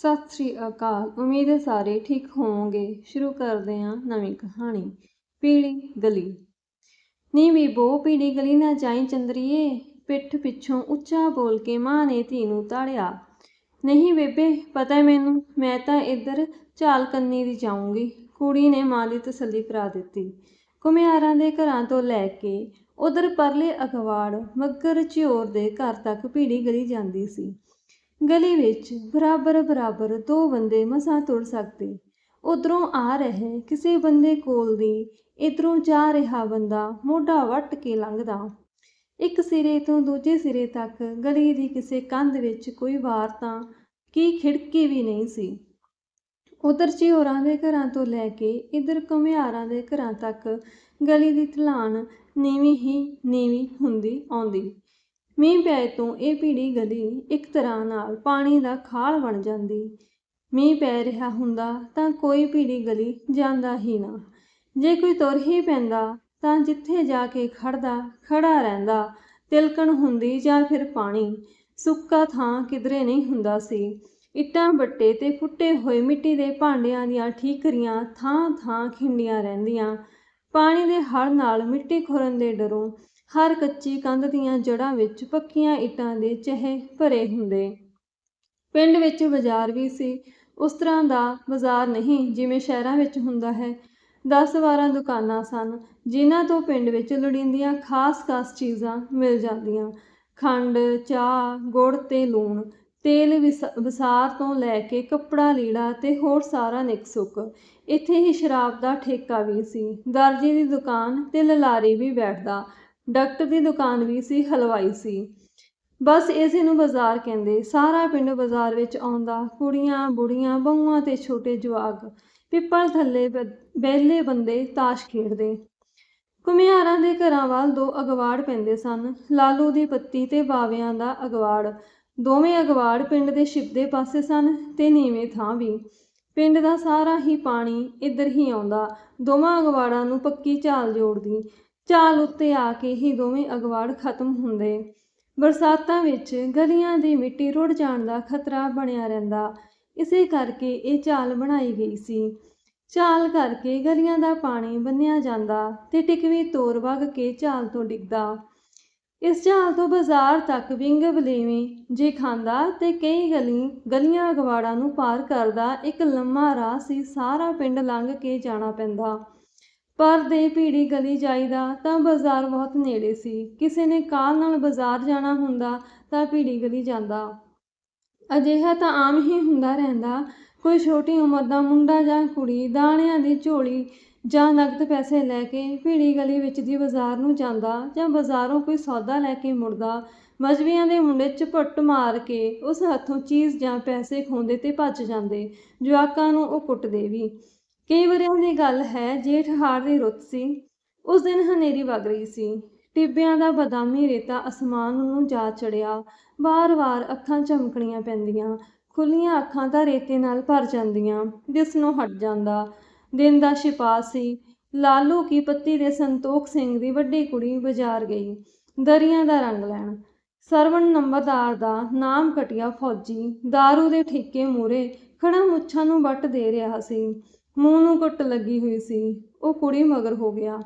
ਸਤਿ ਸ੍ਰੀ ਅਕਾਲ। ਉਮੀਦ ਹੈ ਸਾਰੇ ਠੀਕ ਹੋਵੋਗੇ। ਸ਼ੁਰੂ ਕਰਦੇ ਹਾਂ ਨਵੀਂ ਕਹਾਣੀ। ਪੀਲੀ ਗਲੀ। ਨੀ ਬੀਬੋ ਪੀਲੀ ਗਲੀ ਨਾ ਜਾਈ ਚੰਦਰੀਏ। ਪਿੱਠ ਪਿੱਛੋਂ ਉੱਚਾ ਬੋਲ ਕੇ ਮਾਂ ਨੇ ਧੀ ਨੂੰ ਤਾੜਿਆ। ਨਹੀਂ ਬੇਬੇ, ਪਤਾ ਮੈਨੂੰ, ਮੈਂ ਤਾਂ ਇੱਧਰ ਝਾਲ ਕੰਨੀ ਦੀ ਜਾਊਂਗੀ। ਕੁੜੀ ਨੇ ਮਾਂ ਦੀ ਤਸੱਲੀ ਕਰਾ ਦਿੱਤੀ। ਘੁਮਿਆਰਾਂ ਦੇ ਘਰਾਂ ਤੋਂ ਲੈ ਕੇ ਉਧਰ ਪਰਲੇ ਅਖਵਾੜ ਮੱਗਰ ਝਿਓਰ ਦੇ ਘਰ ਤੱਕ ਪੀੜੀ ਗਲੀ ਜਾਂਦੀ ਸੀ। ਗਲੀ ਵਿੱਚ ਬਰਾਬਰ ਬਰਾਬਰ ਦੋ ਬੰਦੇ ਮਸਾਂ ਤੁਰ ਸਕਦੇ। ਉਧਰੋਂ ਆ ਰਹੇ ਕਿਸੇ ਬੰਦੇ ਕੋਲ ਦੀ ਇਧਰੋਂ ਜਾ ਰਿਹਾ ਬੰਦਾ ਮੋਢਾ ਵੱਟ ਕੇ ਲੰਘਦਾ। ਇੱਕ ਸਿਰੇ ਤੋਂ ਦੂਜੇ ਸਿਰੇ ਤੱਕ ਗਲੀ ਦੀ ਕਿਸੇ ਕੰਧ ਵਿੱਚ ਕੋਈ ਵਾਰ ਤਾਂ ਕੀ ਖਿੜਕੀ ਵੀ ਨਹੀਂ ਸੀ। ਉਧਰ ਝਿਓਰਾਂ ਦੇ ਘਰਾਂ ਤੋਂ ਲੈ ਕੇ ਇਧਰ ਘੁਮਿਆਰਾਂ ਦੇ ਘਰਾਂ ਤੱਕ ਗਲੀ ਦੀ ਢਲਾਣ ਨੀਵੀਂ ਹੀ ਨੀਵੀਂ ਹੁੰਦੀ ਆਉਂਦੀ। ਮੀਂਹ ਪੈ ਤੋਂ ਇਹ ਭੀੜੀ ਗਲੀ ਇੱਕ ਤਰ੍ਹਾਂ ਨਾਲ ਪਾਣੀ ਦਾ ਖਾਲ ਬਣ ਜਾਂਦੀ। ਮੀਂਹ ਪੈ ਰਿਹਾ ਹੁੰਦਾ ਤਾਂ ਕੋਈ ਭੀੜੀ ਗਲੀ ਜਾਂਦਾ ਹੀ ਨਾ। ਜੇ ਕੋਈ ਤੁਰ ਹੀ ਪੈਂਦਾ ਤਾਂ ਜਿੱਥੇ ਜਾ ਕੇ ਖੜਦਾ ਖੜਾ ਰਹਿੰਦਾ, ਤਿਲਕਣ ਹੁੰਦੀ ਜਾਂ ਫਿਰ ਪਾਣੀ। ਸੁੱਕਾ ਥਾਂ ਕਿਧਰੇ ਨਹੀਂ ਹੁੰਦਾ ਸੀ। ਇੱਟਾਂ ਬੱਟੇ ਤੇ ਫੁੱਟੇ ਹੋਏ ਮਿੱਟੀ ਦੇ ਭਾਂਡਿਆਂ ਦੀਆਂ ਠੀਕਰੀਆਂ ਥਾਂ ਥਾਂ ਖਿੰਡੀਆਂ ਰਹਿੰਦੀਆਂ। ਪਾਣੀ ਦੇ ਹੜ ਨਾਲ ਮਿੱਟੀ ਖੁਰਨ ਦੇ ਡਰੋਂ ਹਰ ਕੱਚੀ ਕੰਧ ਦੀਆਂ ਜੜ੍ਹਾਂ ਵਿੱਚ ਪੱਕੀਆਂ ਇੱਟਾਂ ਦੇ ਚਹੇ ਭਰੇ ਹੁੰਦੇ। ਪਿੰਡ ਵਿੱਚ ਬਾਜ਼ਾਰ ਵੀ ਸੀ। ਉਸ ਤਰ੍ਹਾਂ ਦਾ ਬਾਜ਼ਾਰ ਨਹੀਂ ਜਿਵੇਂ ਸ਼ਹਿਰਾਂ ਵਿੱਚ ਹੁੰਦਾ ਹੈ। 10-12 ਦੁਕਾਨਾਂ ਸਨ, ਜਿਨ੍ਹਾਂ ਤੋਂ ਪਿੰਡ ਵਿੱਚ ਲੋੜੀਂਦੀਆਂ ਖਾਸ-ਖਾਸ ਚੀਜ਼ਾਂ ਮਿਲ ਜਾਂਦੀਆਂ। ਖੰਡ, ਚਾਹ, ਗੁੜ ਤੇ ਲੂਣ, ਤੇਲ ਵਿਸਾਰ ਤੋਂ ਲੈ ਕੇ ਕੱਪੜਾ, ਲੀੜਾ ਤੇ ਹੋਰ ਸਾਰਾ ਨਿਕ ਸੁੱਕ। ਇੱਥੇ ਹੀ ਸ਼ਰਾਬ ਦਾ ਠੇਕਾ ਵੀ ਸੀ। ਦਰਜੀ ਦੀ ਦੁਕਾਨ ਤੇ ਲਲਾਰੀ ਵੀ ਬੈਠਦਾ। ਡਾਕਟਰ ਦੀ ਦੁਕਾਨ ਵੀ ਸੀ, ਹਲਵਾਈ ਸੀ। ਬਸ ਇਸੇ ਨੂੰ ਬਾਜ਼ਾਰ ਕਹਿੰਦੇ, ਸਾਰਾ ਪਿੰਡ ਬਾਜ਼ਾਰ ਵਿੱਚ ਆਉਂਦਾ, ਕੁੜੀਆਂ, ਬੁੜੀਆਂ, ਬਹੂਆਂ ਤੇ ਛੋਟੇ ਜਵਾਕ, ਪਿੱਪਲ ਥੱਲੇ ਬੈਲੇ ਬੰਦੇ ਤਾਸ਼ ਖੇਡਦੇ। ਕੁਮਿਆਰਾਂ ਦੇ ਘਰਾਂ ਵੱਲ ਦੋ ਅਗਵਾੜ ਪੈਂਦੇ ਸਨ, ਲਾਲੂ ਦੀ ਪੱਤੀ ਤੇ ਬਾਵਿਆਂ ਦਾ ਅਗਵਾੜ। ਦੋਵੇਂ ਅਗਵਾੜ ਪਿੰਡ ਦੇ ਛਿਪਦੇ ਪਾਸੇ ਸਨ ਤੇ ਨੀਵੇਂ ਥਾਂ ਵੀ। ਪਿੰਡ ਦਾ ਸਾਰਾ ਹੀ ਪਾਣੀ ਇੱਧਰ ਹੀ ਆਉਂਦਾ, ਦੋਵਾਂ ਅਗਵਾੜਾਂ ਨੂੰ ਪੱਕੀ ਝਾਲ ਜੋੜਦੀ। ਝਾਲ ਉੱਤੇ ਆ ਕੇ ਹੀ ਦੋਵੇਂ ਅਗਵਾੜ ਖਤਮ ਹੁੰਦੇ। ਬਰਸਾਤਾਂ ਵਿੱਚ ਗਲੀਆਂ ਦੀ ਮਿੱਟੀ ਰੁੜ ਜਾਣ ਦਾ ਖਤਰਾ ਬਣਿਆ ਰਹਿੰਦਾ। ਇਸੇ ਕਰਕੇ ਇਹ ਝਾਲ ਬਣਾਈ ਗਈ ਸੀ। ਝਾਲ ਕਰਕੇ ਗਲੀਆਂ ਦਾ ਪਾਣੀ ਬੰਨਿਆ ਜਾਂਦਾ ਤੇ ਟਿਕਵੀਂ ਤੋਰ ਵਗ ਕੇ ਝਾਲ ਤੋਂ ਡਿੱਗਦਾ। ਇਸ ਝਾਲ ਤੋਂ ਬਾਜ਼ਾਰ ਤੱਕ ਵਿੰਗ ਬਲੇਵੇਂ ਜੇ ਖਾਂਦਾ ਤੇ ਕਈ ਗਲੀ, ਗਲੀਆਂ ਅਗਵਾੜਾਂ ਨੂੰ ਪਾਰ ਕਰਦਾ, ਇੱਕ ਲੰਮਾ ਰਾਹ ਸੀ, ਸਾਰਾ ਪਿੰਡ ਲੰਘ ਕੇ ਜਾਣਾ ਪੈਂਦਾ। ਪਰ ਦੇ ਭੀੜੀ ਗਲੀ ਜਾਈਦਾ ਤਾਂ ਬਾਜ਼ਾਰ ਬਹੁਤ ਨੇੜੇ ਸੀ। ਕਿਸੇ ਨੇ ਕਾਲ ਨਾਲ ਬਾਜ਼ਾਰ ਜਾਣਾ ਹੁੰਦਾ ਤਾਂ ਭੀੜੀ ਗਲੀ ਜਾਂਦਾ। ਅਜਿਹਾ ਤਾਂ ਆਮ ਹੀ ਹੁੰਦਾ ਰਹਿੰਦਾ। ਕੋਈ ਛੋਟੀ ਉਮਰ ਦਾ ਮੁੰਡਾ ਜਾਂ ਕੁੜੀ, ਦਾਣਿਆਂ ਦੀ ਝੋਲੀ ਜਾਂ ਨਗਦ ਪੈਸੇ ਲੈ ਕੇ ਭੀੜੀ ਗਲੀ ਵਿੱਚ ਦੀ ਬਾਜ਼ਾਰ ਨੂੰ ਜਾਂਦਾ ਜਾਂ ਬਾਜ਼ਾਰੋਂ ਕੋਈ ਸੌਦਾ ਲੈ ਕੇ ਮੁੜਦਾ, ਮਜਵੀਆਂ ਦੇ ਮੁੰਡੇ ਝਪਟ ਮਾਰ ਕੇ ਉਸ ਹੱਥੋਂ ਚੀਜ਼ ਜਾਂ ਪੈਸੇ ਖੋਂਦੇ ਤੇ ਭੱਜ ਜਾਂਦੇ, ਜਵਾਕਾਂ ਨੂੰ ਉਹ ਕੁੱਟਦੇ ਵੀ। ਕਈ ਵਰਿਆਂ ਦੀ ਗੱਲ ਹੈ, ਜੇਠ ਹਾਰ ਦੀ ਰੁੱਤ ਸੀ। ਉਸ ਦਿਨ ਹਨੇਰੀ ਵਗ ਰਹੀ ਸੀ। ਟਿੱਬਿਆਂ ਦਾ ਬਦਾਮੀ ਰੇਤਾ ਅਸਮਾਨ ਨੂੰ ਜਾ ਚੜਿਆ। ਵਾਰ-ਵਾਰ ਅੱਖਾਂ ਚਮਕਣੀਆਂ ਪੈਂਦੀਆਂ। ਖੁੱਲੀਆਂ ਅੱਖਾਂ ਤਾਂ ਰੇਤੇ ਨਾਲ ਭਰ ਜਾਂਦੀਆਂ। ਜਿਸ ਨੂੰ ਹਟ ਜਾਂਦਾ। ਦਿਨ ਦਾ ਛਿਪਾ ਸੀ। ਲਾਲੂ ਕੀ ਪੱਤੀ ਦੇ ਸੰਤੋਖ ਸਿੰਘ ਦੀ ਵੱਡੀ ਕੁੜੀ ਬਾਜ਼ਾਰ ਗਈ। ਦਰੀਆਂ ਦਾ ਰੰਗ ਲੈਣ। ਸਰਵਣ ਨੰਬਰਦਾਰ ਦਾ ਨਾਮ ਕਟਿਆ ਫੌਜੀ। दारू ਦੇ ਠੇਕੇ ਮੂਰੇ ਖੜਾ ਮੁੱਛਾਂ ਨੂੰ ਵੱਟ ਦੇ ਰਿਹਾ ਸੀ। ਮੂੰਹ ਨੂੰ ਘੁੱਟ ਲੱਗੀ ਹੋਈ ਸੀ। ਉਹ ਕੁੜੀ ਮਗਰ ਹੋ ਗਿਆ।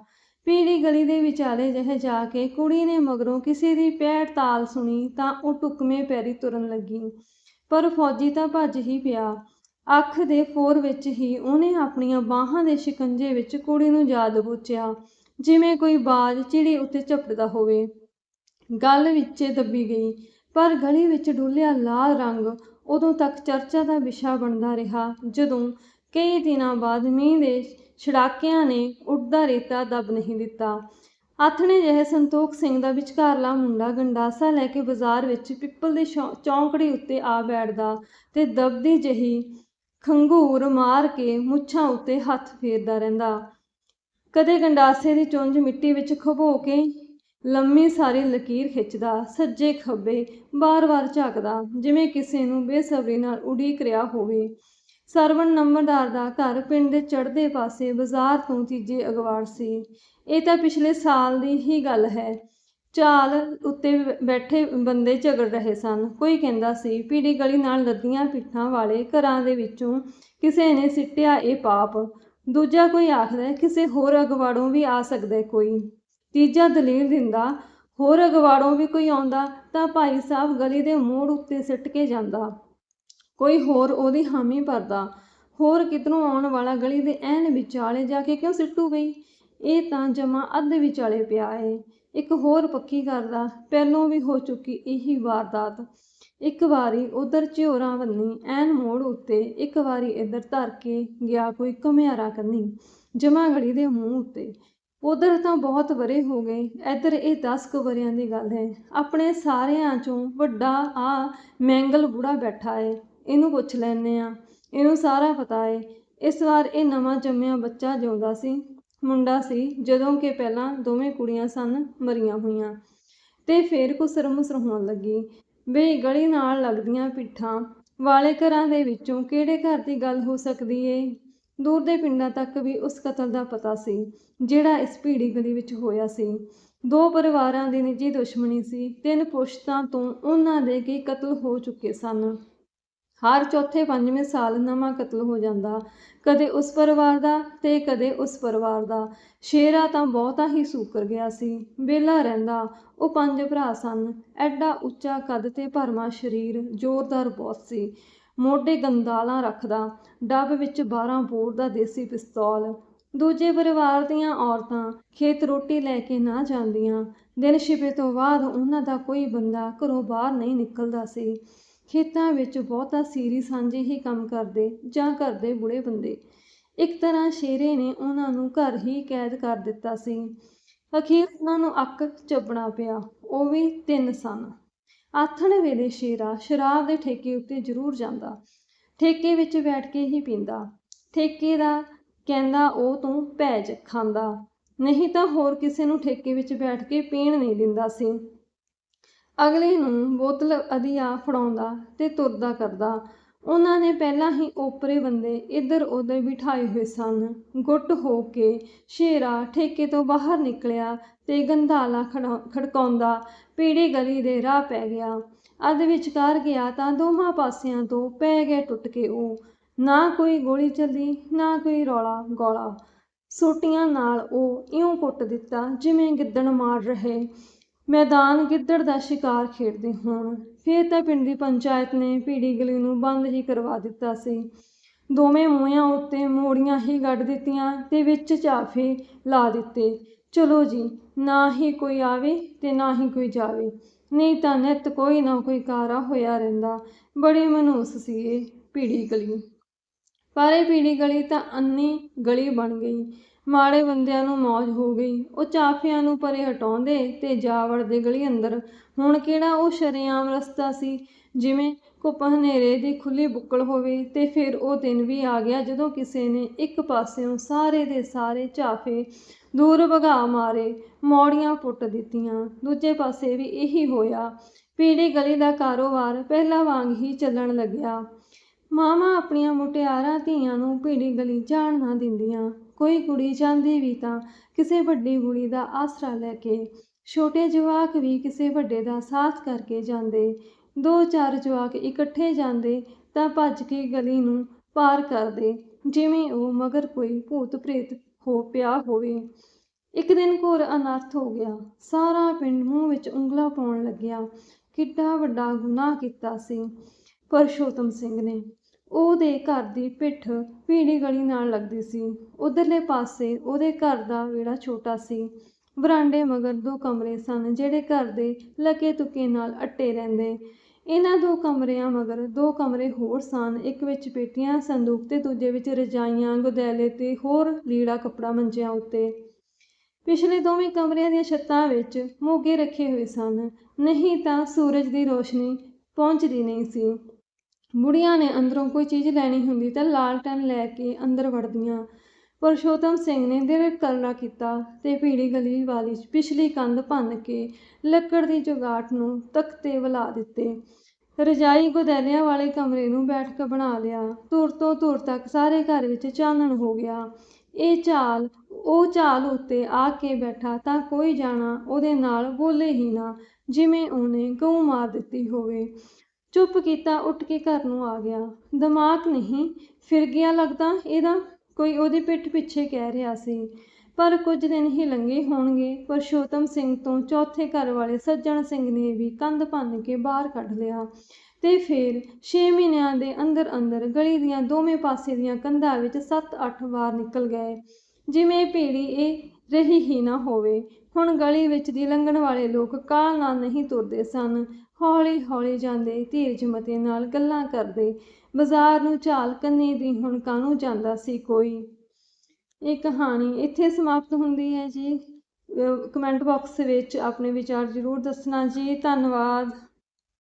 ਪੀੜੀ ਗਲੀ ਦੇ ਵਿਚਾਲੇ ਜਿਹੇ ਜਾ ਕੇ ਕੁੜੀ ਨੇ ਮਗਰੋਂ ਕਿਸੇ ਦੀ ਪੈੜ ਤਾਲ ਸੁਣੀ ਤਾਂ ਉਹ ਟੁਕਮੇ ਪੈਰੀ ਤੁਰਨ ਲੱਗੀ। ਪਰ ਫੌਜੀ ਤਾਂ ਭੱਜ ਹੀ ਪਿਆ। ਅੱਖ ਦੇ ਫੋਰ ਵਿੱਚ ਹੀ ਉਹਨੇ ਆਪਣੀਆਂ ਬਾਹਾਂ ਦੇ ਸ਼ਿਕੰਜੇ ਵਿੱਚ ਕੁੜੀ ਨੂੰ ਜਾ ਦਬੋਚਿਆ ਜਿਵੇਂ ਕੋਈ ਬਾਜ ਚਿੜੀ ਉੱਤੇ ਝਪਟਦਾ ਹੋਵੇ। ਗੱਲ ਵਿੱਚ ਦੱਬੀ ਗਈ, ਪਰ ਗਲੀ ਵਿੱਚ ਡੁੱਲਿਆ ਲਾਲ ਰੰਗ ਉਦੋਂ ਤੱਕ ਚਰਚਾ ਦਾ ਵਿਸ਼ਾ ਬਣਦਾ ਰਿਹਾ, ਜਦੋਂ ਕਈ ਦਿਨਾਂ ਬਾਅਦ ਮੀਂਹ ਦੇ ਛੜਾਕਿਆਂ ਨੇ ਉੱਡਦਾ ਰੇਤਾ ਦੱਬ ਨਹੀਂ ਦਿੱਤਾ। ਆਥਣੇ ਜਿਹੇ ਸੰਤੋਖ ਸਿੰਘ ਦਾ ਵਿਚਕਾਰਲਾ ਮੁੰਡਾ ਗੰਡਾਸਾ ਲੈ ਕੇ ਬਾਜ਼ਾਰ ਵਿੱਚ ਪਿੱਪਲ ਦੇ ਚੌਂਕੜੀ ਉੱਤੇ ਆ ਬੈਠਦਾ ਤੇ ਦਬਦੀ ਜਹੀ ਖੰਗੂਰ ਮਾਰ ਕੇ ਮੁੱਛਾਂ ਉੱਤੇ ਹੱਥ ਫੇਰਦਾ ਰਹਿੰਦਾ। ਕਦੇ ਗੰਡਾਸੇ ਦੀ ਚੁੰਝ ਮਿੱਟੀ ਵਿੱਚ ਖਬੋ ਕੇ ਲੰਮੀ ਸਾਰੀ ਲਕੀਰ ਖਿੱਚਦਾ, ਸੱਜੇ ਖੱਬੇ ਬਾਰ-ਬਾਰ ਝਾਕਦਾ, ਜਿਵੇਂ ਕਿਸੇ ਨੂੰ ਬੇਸਬਰੀ ਨਾਲ ਉਡੀਕ ਰਿਹਾ ਹੋਵੇ। ਸਰਵਣ ਨੰਬਰਦਾਰ ਦਾ ਘਰ ਪਿੰਡ ਦੇ ਚੜ੍ਹਦੇ ਪਾਸੇ ਬਾਜ਼ਾਰ ਤੋਂ ਤੀਜੇ ਅਗਵਾੜ ਸੀ। ਇਹ ਤਾਂ ਪਿਛਲੇ ਸਾਲ ਦੀ ਹੀ ਗੱਲ ਹੈ। ਚਾਲ ਉੱਤੇ ਬੈਠੇ ਬੰਦੇ ਝਗੜ ਰਹੇ ਸਨ। ਕੋਈ ਕਹਿੰਦਾ ਸੀ ਪੀੜੀ ਗਲੀ ਨਾਲ ਲੱਦੀਆਂ ਪਿੱਠਾਂ ਵਾਲੇ ਘਰਾਂ ਦੇ ਵਿੱਚੋਂ ਕਿਸੇ ਨੇ ਸਿੱਟਿਆ ਇਹ ਪਾਪ। ਦੂਜਾ ਕੋਈ ਆਖਦਾ ਕਿਸੇ ਹੋਰ ਅਗਵਾੜੋਂ ਵੀ ਆ ਸਕਦਾ ਕੋਈ। ਤੀਜਾ ਦਲੀਲ ਦਿੰਦਾ, ਹੋਰ ਅਗਵਾੜੋਂ ਵੀ ਕੋਈ ਆਉਂਦਾ ਤਾਂ ਭਾਈ ਸਾਹਿਬ ਗਲੀ ਦੇ ਮੋੜ ਉੱਤੇ ਸਿੱਟ ਕੇ ਜਾਂਦਾ। ਕੋਈ ਹੋਰ ਉਹਦੀ ਹਾਮੀ ਭਰਦਾ। ਹੋਰ ਕਿਧਰੋਂ ਆਉਣ ਵਾਲਾ ਗਲੀ ਦੇ ਐਨ ਵਿਚਾਲੇ ਜਾ ਕੇ ਕਿਉਂ ਸਿੱਟੂ ਗਈ? ਇਹ ਤਾਂ ਜਮਾ ਅੱਧ ਵਿਚਾਲੇ ਪਿਆ ਏ। ਇੱਕ ਹੋਰ ਪੱਕੀ ਕਰਦਾ। ਪਹਿਲੋਂ ਵੀ ਹੋ ਚੁੱਕੀ ਇਹੀ ਵਾਰਦਾਤ। ਇੱਕ ਵਾਰੀ ਉਧਰ ਝਿਓਰਾਂ ਬੰਨੀ ਐਨ ਮੋੜ ਉੱਤੇ, ਇੱਕ ਵਾਰੀ ਇੱਧਰ ਧਰ ਕੇ ਗਿਆ ਕੋਈ ਘੁਮਿਆਰਾ ਕੰਨੀ, ਜਮਾ ਗਲੀ ਦੇ ਮੂੰਹ ਉੱਤੇ। ਉਧਰ ਤਾਂ ਬਹੁਤ ਵਰੇ ਹੋ ਗਏ। ਇੱਧਰ ਇਹ 10 ਕੁ ਵਰਿਆਂ ਦੀ ਗੱਲ ਹੈ। ਆਪਣੇ ਸਾਰਿਆਂ ਚੋਂ ਵੱਡਾ ਆ ਮੈਂਗਲ ਬੁੜਾ ਬੈਠਾ ਏ। ਇਹਨੂੰ ਪੁੱਛ ਲੈਨੇ ਆ ਇਹਨੂੰ ਸਾਰਾ ਪਤਾ ਏ। ਇਸ ਵਾਰ ਇਹ ਨਵਾਂ ਜੰਮਿਆ ਬੱਚਾ ਜਿਉਂਦਾ ਸੀ। ਮੁੰਡਾ ਸੀ, ਜਦੋਂ ਕਿ ਪਹਿਲਾਂ ਦੋਵੇਂ ਕੁੜੀਆਂ ਸਨ, ਮਰੀਆਂ ਹੋਈਆਂ। ਤੇ ਫੇਰ ਕੁਸਰਮੁਸਰ ਹੋਣ ਲੱਗੀ। ਵੇ ਗਲੀ ਨਾਲ ਲੱਗਦੀਆਂ ਪਿੱਠਾਂ ਵਾਲੇ ਘਰਾਂ ਦੇ ਵਿੱਚੋਂ ਕਿਹੜੇ ਘਰ ਦੀ ਗੱਲ ਹੋ ਸਕਦੀ ਏ? ਦੂਰ ਦੇ ਪਿੰਡਾਂ ਤੱਕ ਵੀ ਉਸ ਕਤਲ ਦਾ ਪਤਾ ਸੀ, ਜਿਹੜਾ ਇਸ ਭੀੜੀ ਗਲੀ ਵਿੱਚ ਹੋਇਆ ਸੀ। ਦੋ ਪਰਿਵਾਰਾਂ ਦੀ ਨਿੱਜੀ ਦੁਸ਼ਮਣੀ ਸੀ। ਤਿੰਨ ਪੁਸ਼ਤਾਂ ਤੋਂ ਉਹਨਾਂ ਦੇ ਕੀ ਕਤਲ ਹੋ ਚੁੱਕੇ ਸਨ। ਹਰ ਚੌਥੇ ਪੰਜਵੇਂ ਸਾਲ ਨਵਾਂ ਕਤਲ ਹੋ ਜਾਂਦਾ। ਕਦੇ ਉਸ ਪਰਿਵਾਰ ਦਾ ਤੇ ਕਦੇ ਉਸ ਪਰਿਵਾਰ ਦਾ। ਸ਼ੇਰਾ ਤਾਂ ਬਹੁਤਾ ਹੀ ਸੂਕਰ ਗਿਆ ਸੀ। ਵਿਹਲਾ ਰਹਿੰਦਾ। ਉਹ ਪੰਜ ਭਰਾ ਸਨ। ਐਡਾ ਉੱਚਾ ਕੱਦ ਤੇ ਭਰਮਾ ਸਰੀਰ ਜ਼ੋਰਦਾਰ ਬਹੁਤ ਸੀ। ਮੋਢੇ ਗੰਦਾਲਾਂ ਰੱਖਦਾ। ਡੱਬ ਵਿੱਚ 12 ਬੋਰ ਦਾ ਦੇਸੀ ਪਿਸਤੌਲ। ਦੂਜੇ ਪਰਿਵਾਰ ਦੀਆਂ ਔਰਤਾਂ ਖੇਤ ਰੋਟੀ ਲੈ ਕੇ ਨਾ ਜਾਂਦੀਆਂ। ਦਿਨ ਛਿਪੇ ਤੋਂ ਬਾਅਦ ਉਹਨਾਂ ਦਾ ਕੋਈ ਬੰਦਾ ਘਰੋਂ ਬਾਹਰ ਨਹੀਂ ਨਿਕਲਦਾ ਸੀ। ਖੇਤਾਂ ਵਿੱਚ ਬਹੁਤਾ ਸੀਰੀ ਸਾਂਝੇ ਹੀ ਕੰਮ ਕਰਦੇ ਜਾਂ ਘਰ ਦੇ ਬੁੜੇ ਬੰਦੇ। ਇੱਕ ਤਰ੍ਹਾਂ ਸ਼ੇਰੇ ਨੇ ਉਹਨਾਂ ਨੂੰ ਘਰ ਹੀ ਕੈਦ ਕਰ ਦਿੱਤਾ ਸੀ। ਅਖੀਰ ਉਹਨਾਂ ਨੂੰ ਅੱਕ ਚੱਬਣਾ ਪਿਆ। ਉਹ ਵੀ ਤਿੰਨ ਸਨ। ਆਥਣ ਵੇਲੇ ਸ਼ੇਰਾ ਸ਼ਰਾਬ ਦੇ ਠੇਕੇ ਉੱਤੇ ਜ਼ਰੂਰ ਜਾਂਦਾ। ਠੇਕੇ ਵਿੱਚ ਬੈਠ ਕੇ ਹੀ ਪੀਂਦਾ। ਠੇਕੇ ਦਾ ਕਹਿੰਦਾ ਉਹ ਤੂੰ ਭੈਜ ਖਾਂਦਾ। ਨਹੀਂ ਤਾਂ ਹੋਰ ਕਿਸੇ ਨੂੰ ਠੇਕੇ ਵਿੱਚ ਬੈਠ ਕੇ ਪੀਣ ਨਹੀਂ ਦਿੰਦਾ ਸੀ। ਅਗਲੇ ਨੂੰ ਬੋਤਲ ਅਧੀਆ ਫੜਾਉਂਦਾ ਤੇ ਤੁਰਦਾ ਕਰਦਾ ਉਹਨਾਂ ਨੇ ਪਹਿਲਾਂ ਹੀ ਓਪਰੇ ਬੰਦੇ ਇੱਧਰ ਉੱਧਰ ਬਿਠਾਏ ਹੋਏ ਸਨ। ਗੁੱਟ ਹੋ ਕੇ ਸ਼ੇਰਾ ਠੇਕੇ ਤੋਂ ਬਾਹਰ ਨਿਕਲਿਆ ਤੇ ਗੰਧਾਲਾ ਖੜਕਾਉਂਦਾ, ਪੀੜੀ ਗਲੀ ਦੇ ਰਾਹ ਪੈ ਗਿਆ। ਅੱਧ ਵਿਚਕਾਰ ਗਿਆ ਤਾਂ ਦੋਹਾਂ ਪਾਸਿਆਂ ਤੋਂ ਪੈ ਗਏ ਟੁੱਟ ਕੇ ਉਹ। ਨਾ ਕੋਈ ਗੋਲੀ ਚੱਲੀ, ਨਾ ਕੋਈ ਰੌਲਾ ਗੋਲਾ। ਸੋਟੀਆਂ ਨਾਲ ਉਹ ਇਉਂ ਕੁੱਟ ਦਿੱਤਾ ਜਿਵੇਂ ਗਿੱਦਣ ਮਾਰ ਰਹੇ। ਮੈਦਾਨ ਗਿੱਦੜ ਦਾ ਸ਼ਿਕਾਰ ਖੇਡਦੇ ਹੋਣ। ਫਿਰ ਤਾਂ ਪਿੰਡ ਦੀ ਪੰਚਾਇਤ ਨੇ ਭੀੜੀ ਗਲੀ ਨੂੰ ਬੰਦ ਹੀ ਕਰਵਾ ਦਿੱਤਾ ਸੀ। ਦੋਵੇਂ ਮੂੰਹਾਂ ਉੱਤੇ ਮੋੜੀਆਂ ਹੀ ਗੱਡ ਦਿੱਤੀਆਂ ਤੇ ਵਿੱਚ ਚਾਫੇ ਲਾ ਦਿੱਤੇ। ਚਲੋ ਜੀ, ਨਾ ਹੀ ਕੋਈ ਆਵੇ ਤੇ ਨਾ ਹੀ ਕੋਈ ਜਾਵੇ। ਨਹੀਂ ਤਾਂ ਨਿੱਤ ਕੋਈ ਨਾ ਕੋਈ ਕਾਰਾ ਹੋਇਆ ਰਹਿੰਦਾ। ਬੜੀ ਮਨੂਸ ਸੀ ਇਹ ਭੀੜੀ ਗਲੀ। ਪਰ ਇਹ ਪੀੜੀ ਗਲੀ ਤਾਂ ਅੰਨੀ ਗਲੀ ਬਣ ਗਈ। ਮਾੜੇ ਬੰਦਿਆਂ ਨੂੰ ਮੌਜ ਹੋ ਗਈ। ਉਹ ਚਾਫਿਆਂ ਨੂੰ ਪਰੇ ਹਟਾਉਂਦੇ ਤੇ ਜਾ ਵੜਦੇ ਗਲੀ ਅੰਦਰ। ਹੁਣ ਕਿਹੜਾ ਉਹ ਸ਼ਰੇਆਮ ਰਸਤਾ ਸੀ ਜਿਵੇਂ ਘੁੱਪ ਹਨੇਰੇ ਦੀ ਖੁੱਲੀ ਬੁੱਕਲ ਹੋਵੇ ਤੇ ਫਿਰ ਉਹ ਦਿਨ ਵੀ ਆ ਗਿਆ ਜਦੋਂ ਕਿਸੇ ਨੇ ਇੱਕ ਪਾਸਿਓਂ ਸਾਰੇ ਦੇ ਸਾਰੇ ਝਾਫੇ ਦੂਰ ਭਗਾ ਮਾਰੇ, ਮੌੜੀਆਂ ਪੁੱਟ ਦਿੱਤੀਆਂ। ਦੂਜੇ ਪਾਸੇ ਵੀ ਇਹੀ ਹੋਇਆ। ਪੀੜੀ ਗਲੀ ਦਾ ਕਾਰੋਬਾਰ ਪਹਿਲਾਂ ਵਾਂਗ ਹੀ ਚੱਲਣ ਲੱਗਿਆ। ਮਾਵਾਂ ਆਪਣੀਆਂ ਮੁਟਿਆਰਾਂ ਧੀਆਂ ਨੂੰ ਭੀੜੀ ਗਲੀ ਜਾਣ ਨਾ ਦਿੰਦੀਆਂ। ਕੋਈ ਕੁੜੀ ਜਾਂਦੀ ਵੀ ਤਾਂ ਕਿਸੇ ਵੱਡੀ ਕੁੜੀ ਦਾ ਆਸਰਾ ਲੈ ਕੇ, ਛੋਟੇ ਜਵਾਕ ਵੀ ਕਿਸੇ ਵੱਡੇ ਦਾ ਸਾਥ ਕਰਕੇ ਜਾਂਦੇ। ਦੋ ਚਾਰ ਜਵਾਕ ਇਕੱਠੇ ਜਾਂਦੇ ਤਾਂ ਭੱਜ ਕੇ ਗਲੀ ਨੂੰ ਪਾਰ ਕਰਦੇ, ਜਿਵੇਂ ਉਹ ਮਗਰ ਕੋਈ ਭੂਤ ਪ੍ਰੇਤ ਹੋ ਪਿਆ ਹੋਵੇ। ਇੱਕ ਦਿਨ ਘੋਰ ਅਨਰਥ ਹੋ ਗਿਆ। ਸਾਰਾ ਪਿੰਡ ਮੂੰਹ ਵਿੱਚ ਉਂਗਲਾ ਪਾਉਣ ਲੱਗਿਆ। ਕਿੱਡਾ ਵੱਡਾ ਗੁਨਾਹ ਕੀਤਾ ਸੀ ਪਰਸ਼ੋਤਮ ਸਿੰਘ ਨੇ। ਉਹਦੇ ਘਰ ਦੀ ਪਿੱਠ ਭੀੜੀ ਗਲੀ ਨਾਲ ਲੱਗਦੀ ਸੀ। ਉਧਰਲੇ ਪਾਸੇ ਉਹਦੇ ਘਰ ਦਾ ਵਿਹੜਾ ਛੋਟਾ ਸੀ। ਬਰਾਂਡੇ ਮਗਰ ਦੋ ਕਮਰੇ ਸਨ ਜਿਹੜੇ ਘਰ ਦੇ ਲਕੇ ਤੁਕੇ ਨਾਲ ਅੱਟੇ ਰਹਿੰਦੇ। ਇਹਨਾਂ ਦੋ ਕਮਰਿਆਂ ਮਗਰ ਦੋ ਕਮਰੇ ਹੋਰ ਸਨ, ਇੱਕ ਵਿੱਚ ਪੇਟੀਆਂ, ਸੰਦੂਕ ਤੇ ਦੂਜੇ ਵਿੱਚ ਰਜਾਈਆਂ, ਗੁਦੈਲੇ ਤੇ ਹੋਰ ਲੀੜਾ ਕੱਪੜਾ ਮੰਜਿਆਂ ਉੱਤੇ। ਪਿਛਲੇ ਦੋਵੇਂ ਕਮਰਿਆਂ ਦੀਆਂ ਛੱਤਾਂ ਵਿੱਚ ਮੋਗੇ ਰੱਖੇ ਹੋਏ ਸਨ। ਨਹੀਂ ਤਾਂ ਸੂਰਜ ਦੀ ਰੋਸ਼ਨੀ ਪਹੁੰਚਦੀ ਨਹੀਂ ਸੀ। ਬੁੜੀਆਂ ਨੇ ਅੰਦਰੋਂ ਕੋਈ ਚੀਜ਼ ਲੈਣੀ ਹੁੰਦੀ ਤਾਂ ਲਾਲਟਨ ਲੈ ਕੇ ਅੰਦਰ ਵੜਦੀਆਂ। ਪਰਸ਼ੋਤਮ ਸਿੰਘ ਨੇ ਦਿਲ ਕਰਨਾ ਕੀਤਾ ਤੇ ਭੀੜੀ ਗਲੀ ਵਾਲੀ ਪਿਛਲੀ ਕੰਧ ਭੰਨ ਕੇ ਲੱਕੜ ਦੀ ਜੁਗਾਟ ਨੂੰ ਤਖਤੇ ਵਲਾ ਦਿੱਤੇ। ਰਜਾਈ ਗੋਦੈਲਿਆਂ ਵਾਲੇ ਕਮਰੇ ਨੂੰ ਬੈਠਕ ਬਣਾ ਲਿਆ। ਧੁਰ ਤੋਂ ਧੁਰ ਤੱਕ ਸਾਰੇ ਘਰ ਵਿੱਚ ਚਾਨਣ ਹੋ ਗਿਆ। ਇਹ ਝਾਲ ਉਹ ਝਾਲ ਉੱਤੇ ਆ ਕੇ ਬੈਠਾ ਤਾਂ ਕੋਈ ਜਾਣਾ ਉਹਦੇ ਨਾਲ ਬੋਲੇ ਹੀ ਨਾ, ਜਿਵੇਂ ਉਹਨੇ ਗਊ ਮਾਰ ਦਿੱਤੀ ਹੋਵੇ। ਚੁੱਪ ਕੀਤਾ, ਉੱਠ ਕੇ ਘਰ ਨੂੰ ਆ ਗਿਆ। ਦਿਮਾਗ ਨਹੀਂ, ਫਿਰ ਗਿਆ ਲੱਗਦਾ ਇਹਦਾ ਕੋਈ ਉਹਦੀ ਪਿੱਠ ਪਿੱਛੇ ਕਹਿ ਰਿਹਾ ਸੀ, ਪਰ ਕੁਝ ਦਿਨ ਹੀ ਲੰਘੇ ਹੋਣਗੇ। ਪਰਸ਼ੋਤਮ ਸਿੰਘ ਤੋਂ ਚੌਥੇ ਘਰ ਵਾਲੇ ਸੱਜਣ ਸਿੰਘ ਨੇ ਵੀ ਕੰਧ ਭੰਨ ਕੇ ਬਾਹਰ ਕੱਢ ਲਿਆ ਤੇ ਫਿਰ 6 ਮਹੀਨਿਆਂ ਦੇ ਅੰਦਰ ਅੰਦਰ ਗਲੀ ਦੀਆਂ ਦੋਵੇਂ ਪਾਸੇ ਦੀਆਂ ਕੰਧਾਂ ਵਿੱਚ 7-8 ਵਾਰ ਨਿਕਲ ਗਏ। ਜਿਵੇਂ ਪੀੜੀ ਇਹ ਰਹੀ ਹੀ ਨਾ ਹੋਵੇ। ਹੁਣ ਗਲੀ ਵਿੱਚ ਦੀ ਲੰਘਣ ਵਾਲੇ ਲੋਕ ਕਾਲ ਨਾਲ ਨਹੀਂ ਤੁਰਦੇ ਸਨ। ਹੌਲੀ ਹੌਲੀ ਜਾਂਦੇ ਧੀਰਜ ਮਤੇ ਨਾਲ ਗੱਲਾਂ ਕਰਦੇ। ਬਾਜ਼ਾਰ ਨੂੰ ਝਾਲ ਕੰਨੇ ਦੀ ਹੁਣ ਕਾਹਨੂੰ ਜਾਂਦਾ ਸੀ ਕੋਈ? ਇਹ ਕਹਾਣੀ ਇੱਥੇ ਸਮਾਪਤ ਹੁੰਦੀ ਹੈ ਜੀ। ਕਮੈਂਟ ਬਾਕਸ ਵਿੱਚ ਆਪਣੇ ਵਿਚਾਰ ਜ਼ਰੂਰ ਦੱਸਣਾ ਜੀ। ਧੰਨਵਾਦ।